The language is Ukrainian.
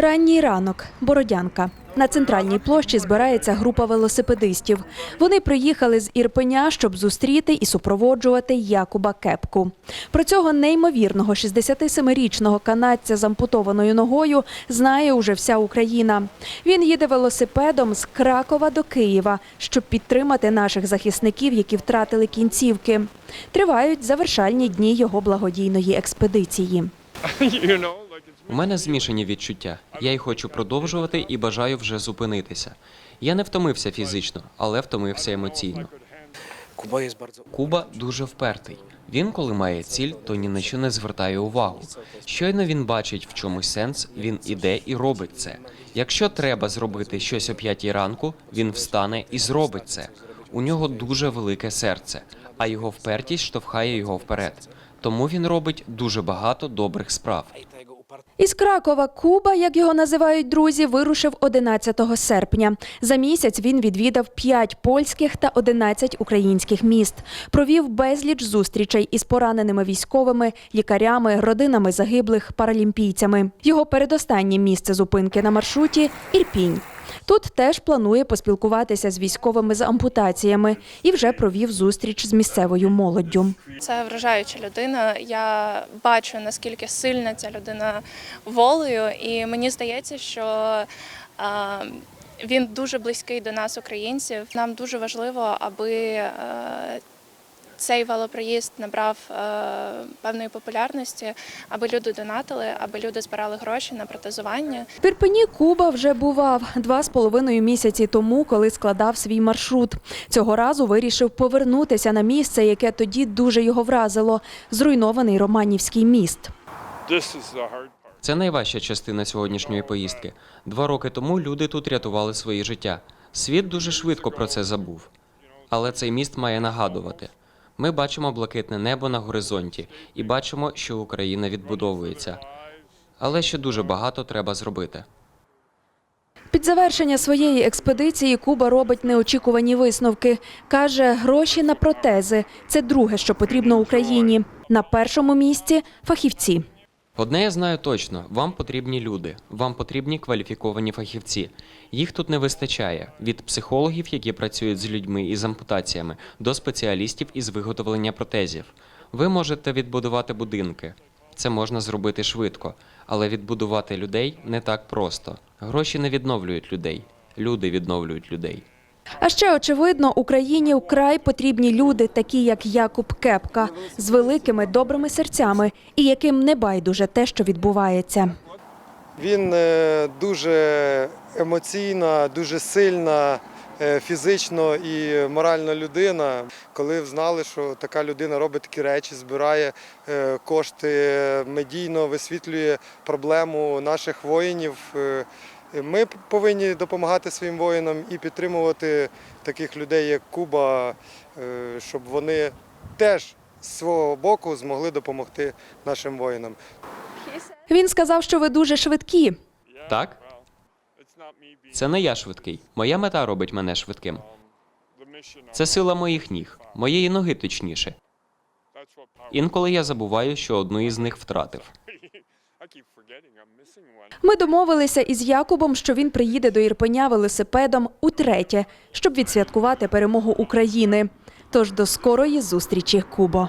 Ранній ранок, Бородянка. На центральній площі збирається група велосипедистів. Вони приїхали з Ірпеня, щоб зустріти і супроводжувати Якуба Кепку. Про цього неймовірного 67-річного канадця з ампутованою ногою знає уже вся Україна. Він їде велосипедом з Кракова до Києва, щоб підтримати наших захисників, які втратили кінцівки. Тривають завершальні дні його благодійної експедиції. У мене змішані відчуття. Я й хочу продовжувати і бажаю вже зупинитися. Я не втомився фізично, але втомився емоційно. Куба дуже впертий. Він, коли має ціль, то ні на що не звертає увагу. Щойно він бачить в чомусь сенс, він іде і робить це. Якщо треба зробити щось о п'ятій ранку, він встане і зробить це. У нього дуже велике серце, а його впертість штовхає його вперед. Тому він робить дуже багато добрих справ. Із Кракова Куба, як його називають друзі, вирушив 11 серпня. За місяць він відвідав 5 польських та 11 українських міст. Провів безліч зустрічей із пораненими військовими, лікарями, родинами загиблих паралімпійцями. Його передостаннє місце зупинки на маршруті Ірпінь. Тут теж планує поспілкуватися з військовими з ампутаціями і вже провів зустріч з місцевою молоддю. Це вражаюча людина. Я бачу наскільки сильна ця людина волею, і мені здається, що він дуже близький до нас, українців. Нам дуже важливо, аби цей велопроїзд набрав е, певної популярності, аби люди донатили, аби люди збирали гроші на протезування. В Ірпені Куба вже бував два з половиною місяці тому, коли складав свій маршрут. Цього разу вирішив повернутися на місце, яке тоді дуже його вразило зруйнований Романівський міст. Це найважча частина сьогоднішньої поїздки. Два роки тому люди тут рятували свої життя. Світ дуже швидко про це забув. Але цей міст має нагадувати. Ми бачимо блакитне небо на горизонті і бачимо, що Україна відбудовується. Але ще дуже багато треба зробити. Під завершення своєї експедиції Куба робить неочікувані висновки. Каже, гроші на протези це друге, що потрібно Україні. На першому місці фахівці. Одне я знаю точно: вам потрібні люди, вам потрібні кваліфіковані фахівці. Їх тут не вистачає від психологів, які працюють з людьми із ампутаціями, до спеціалістів із виготовлення протезів. Ви можете відбудувати будинки. Це можна зробити швидко, але відбудувати людей не так просто. Гроші не відновлюють людей, люди відновлюють людей. А ще очевидно, Україні вкрай потрібні люди, такі як Якуб Кепка, з великими добрими серцями і яким не байдуже те, що відбувається. Він е, дуже емоційна, дуже сильна е, фізично і морально людина. Коли знали, що така людина робить такі речі, збирає е, кошти, медійно висвітлює проблему наших воїнів. Ми повинні допомагати своїм воїнам і підтримувати таких людей, як Куба, е, щоб вони теж з свого боку змогли допомогти нашим воїнам. Він сказав, що ви дуже швидкі. Так? Це не я швидкий. Моя мета робить мене швидким. Це сила моїх ніг, моєї ноги точніше. Інколи я забуваю, що одну із них втратив. Ми домовилися із Якубом, що він приїде до Ірпеня велосипедом утретє, щоб відсвяткувати перемогу України. Тож до скорої зустрічі, Кубо.